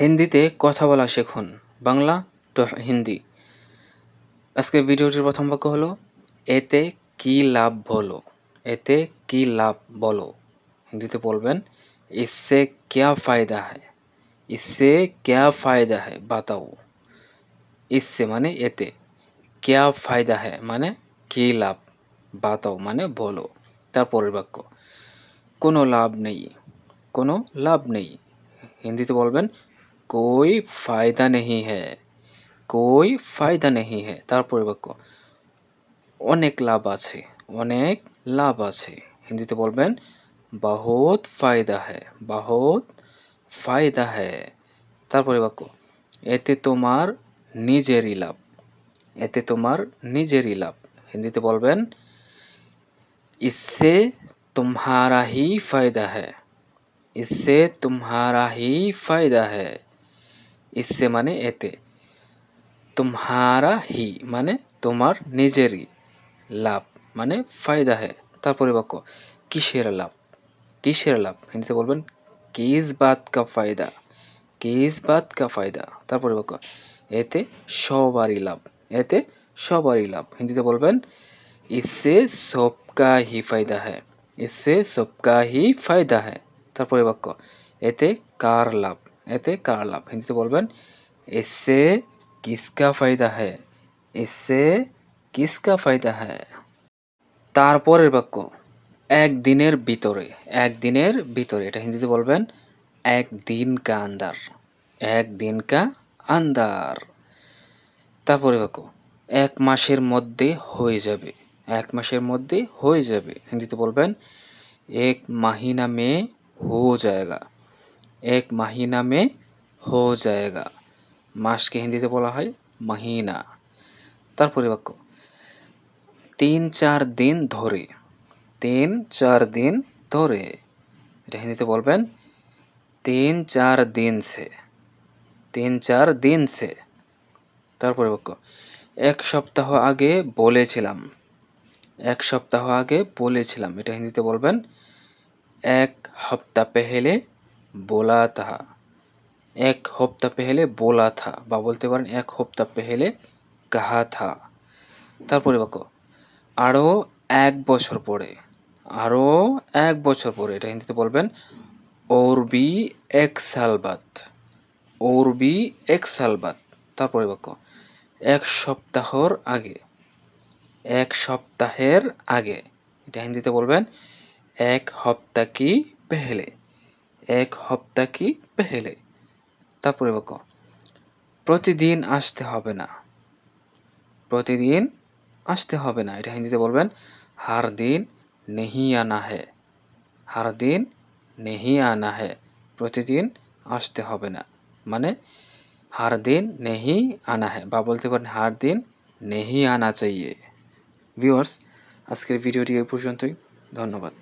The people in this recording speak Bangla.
হিন্দিতে কথা বলা শিখুন। বাংলা টু হিন্দি। আজকের ভিডিওটির প্রথম বাক্য হলো, এতে কি লাভ বলো? এতে কি লাভ বলো? হিন্দিতে বলবেন ইসসে ক্যা ফায়দা হয় ইসসে ক্যা ফায়দা হয় বাতাও। ইসসে মানে এতে। ক্যা ফায়দা হয় মানে কি লাভ? বাতাও মানে বলো। তারপরের বাক্য, কোনো লাভ নেই। কোনো লাভ নেই। হিন্দিতে বলবেন कोई फ़ायदा नहीं है कोई फ़ायदा नहीं है তারপরে বাক্য অনেক লাভ আছে অনেক লাভ আছে হিন্দিতে বলবেন বহুত ফায়দা হ্যায় বহুত ফায়দা হ্যায় তারপরে বাক্য এতে তোমার নিজেরই লাভ এতে তোমার নিজেরই লাভ হিন্দিতে বলবেন इससे तुम्हारा ही फायदा है इससे तुम्हारा ही फायदा है ইসে মানে এতে। তুমহারা হি মানে তোমার নিজেরই লাভ মানে ফায়দা হে। তারপরে বাক্য, কিসের লাভ? কিসের লাভ? হিন্দিতে বলবেন কিস বাত কা ফায়দা। কিস বাত কা ফায়দা। তারপরে বাক্য, এতে সবারই লাভ। এতে সবারই লাভ। হিন্দিতে বলবেন, ইসে সবকা হি ফায়দা হ্যায় ইসে সবকা হি ফায়দা হ্যায় তারপরে বাক্য, এতে কার লাভ? এতে কার লাভ? হিন্দিতে বলবেন, এসে কিসকা ফায়দা হ্যায়? এসে কিসকা ফায়দা হ্যায়? তারপরের বাক্য একদিনের ভিতরে একদিনের ভিতরে। এটা হিন্দিতে বলবেন একদিন কা আন্দার একদিন কা আন্দার। তারপরে বাক্য, এক মাসের মধ্যে হয়ে যাবে, এক মাসের মধ্যে হয়ে যাবে। হিন্দিতে বলবেন, এক মাহিনা মে হো জায়গা। এক মাহিনা মে হো জায়গা। মাসকে হিন্দিতে বলা হয় মাহিনা। তারপরে বাক্য তিন চার দিন ধরে, তিন চার দিন ধরে। এটা হিন্দিতে বলবেন, তিন চার দিন সে, তিন চার দিন সে। তারপরে বাক্য এক সপ্তাহ আগে বলেছিলাম, এক সপ্তাহ আগে বলেছিলাম। এটা হিন্দিতে বলবেন, এক হপ্তাহ পেহেলে বোলা তাহা এক হপ্তা পেহেলে বোলা থা বা বলতে পারেন এক হপ্তা পেহেলে কাহা থা তারপরে বাক্য আরও এক বছর পরে আরও এক বছর পরে এটা হিন্দিতে বলবেন ওর বি এক সাল বাদ ওর বি এক সাল বাদ তারপরে বাক্য এক সপ্তাহর আগে এক সপ্তাহের আগে এটা হিন্দিতে বলবেন এক হপ্তা কি পেহেলে এক হপ্তাহ কি পেহেলে? তারপরে বাক্য প্রতিদিন আসতে হবে না। প্রতিদিন আসতে হবে না। এটা হিন্দিতে বলবেন, হার দিন নেহি আনা হে। হার দিন নেহি আনা হে। প্রতিদিন আসতে হবে না। মানে হার দিন নেহি আনা হে। বা বলতে পারেন, হার দিন নেহি আনা চাইয়ে। ভিউয়ার্স, আজকের ভিডিওটি এই পর্যন্তই। ধন্যবাদ।